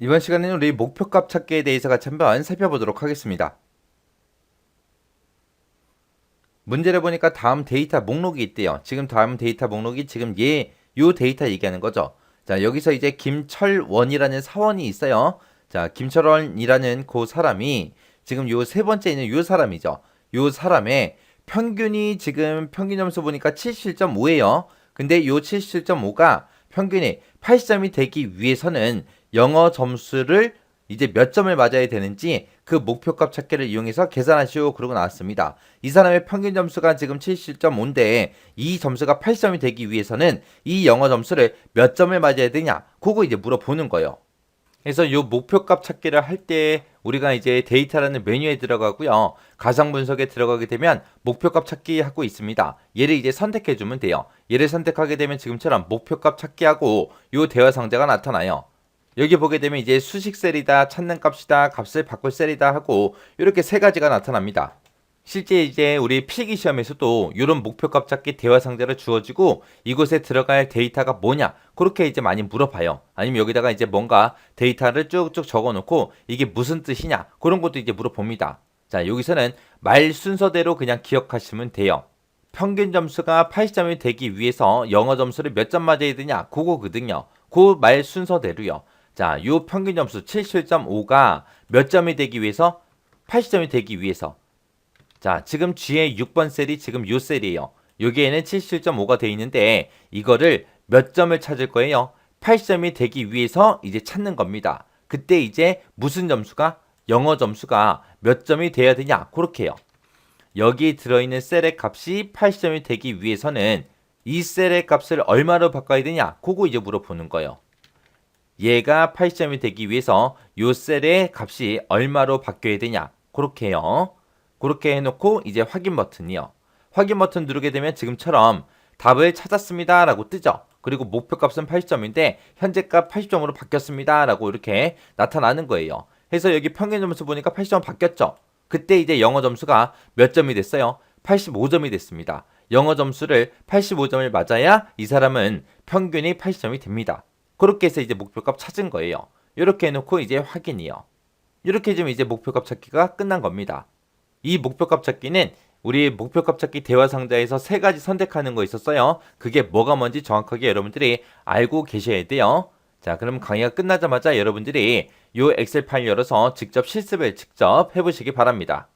이번 시간에는 우리 목표값 찾기에 대해서 같이 한번 살펴보도록 하겠습니다. 문제를 보니까 다음 데이터 목록이 있대요. 지금 다음 데이터 목록이 지금 얘, 요 데이터 얘기하는 거죠. 자, 여기서 이제 김철원이라는 사원이 있어요. 자, 김철원이라는 그 사람이 지금 요 세 번째 있는 요 사람이죠. 요 사람의 평균이 지금 평균 점수 보니까 77.5예요. 근데 요 77.5가 평균이 80점이 되기 위해서는 영어 점수를 이제 몇 점을 맞아야 되는지 그 목표값 찾기를 이용해서 계산하시오 그러고 나왔습니다. 이 사람의 평균 점수가 지금 77.5인데 이 점수가 80점이 되기 위해서는 이 영어 점수를 몇 점을 맞아야 되냐 그거 이제 물어보는 거예요. 그래서 이 목표값 찾기를 할 때 우리가 이제 데이터라는 메뉴에 들어가고요. 가상 분석에 들어가게 되면 목표값 찾기 하고 있습니다. 얘를 이제 선택해 주면 돼요. 얘를 선택하게 되면 지금처럼 목표값 찾기하고 이 대화 상자가 나타나요. 여기 보게 되면 이제 수식 셀이다, 찾는 값이다, 값을 바꿀 셀이다 하고 이렇게 세 가지가 나타납니다. 실제 이제 우리 필기 시험에서도 이런 목표값 찾기 대화 상자를 주어지고 이곳에 들어갈 데이터가 뭐냐 그렇게 이제 많이 물어봐요. 아니면 여기다가 이제 뭔가 데이터를 쭉쭉 적어놓고 이게 무슨 뜻이냐 그런 것도 이제 물어봅니다. 자 여기서는 말 순서대로 그냥 기억하시면 돼요. 평균 점수가 80점이 되기 위해서 영어 점수를 몇 점 맞아야 되냐 그거거든요. 그 말 순서대로요. 자, 요 평균 점수 77.5가 몇 점이 되기 위해서 80점이 되기 위해서 자, 지금 G의 6번 셀이 지금 요 셀이에요. 여기에는 77.5가 돼 있는데 이거를 몇 점을 찾을 거예요? 80점이 되기 위해서 이제 찾는 겁니다. 그때 이제 무슨 점수가 영어 점수가 몇 점이 돼야 되냐? 그렇게 해요. 여기 들어있는 셀의 값이 80점이 되기 위해서는 이 셀의 값을 얼마로 바꿔야 되냐? 그거 이제 물어보는 거예요. 얘가 80점이 되기 위해서 요 셀의 값이 얼마로 바뀌어야 되냐? 그렇게 해요. 그렇게 해놓고 이제 확인 버튼이요. 확인 버튼 누르게 되면 지금처럼 답을 찾았습니다 라고 뜨죠. 그리고 목표값은 80점인데 현재값 80점으로 바뀌었습니다 라고 이렇게 나타나는 거예요. 그래서 여기 평균 점수 보니까 80점 바뀌었죠. 그때 이제 영어 점수가 몇 점이 됐어요? 85점이 됐습니다. 영어 점수를 85점을 맞아야 이 사람은 평균이 80점이 됩니다. 그렇게 해서 이제 목표값 찾은 거예요. 이렇게 해놓고 이제 확인이요. 이렇게 해주면 이제 목표값 찾기가 끝난 겁니다. 이 목표값 찾기는 우리 목표값 찾기 대화 상자에서 세 가지 선택하는 거 있었어요. 그게 뭐가 뭔지 정확하게 여러분들이 알고 계셔야 돼요. 자, 그럼 강의가 끝나자마자 여러분들이 이 엑셀 파일 열어서 직접 실습을 직접 해보시기 바랍니다.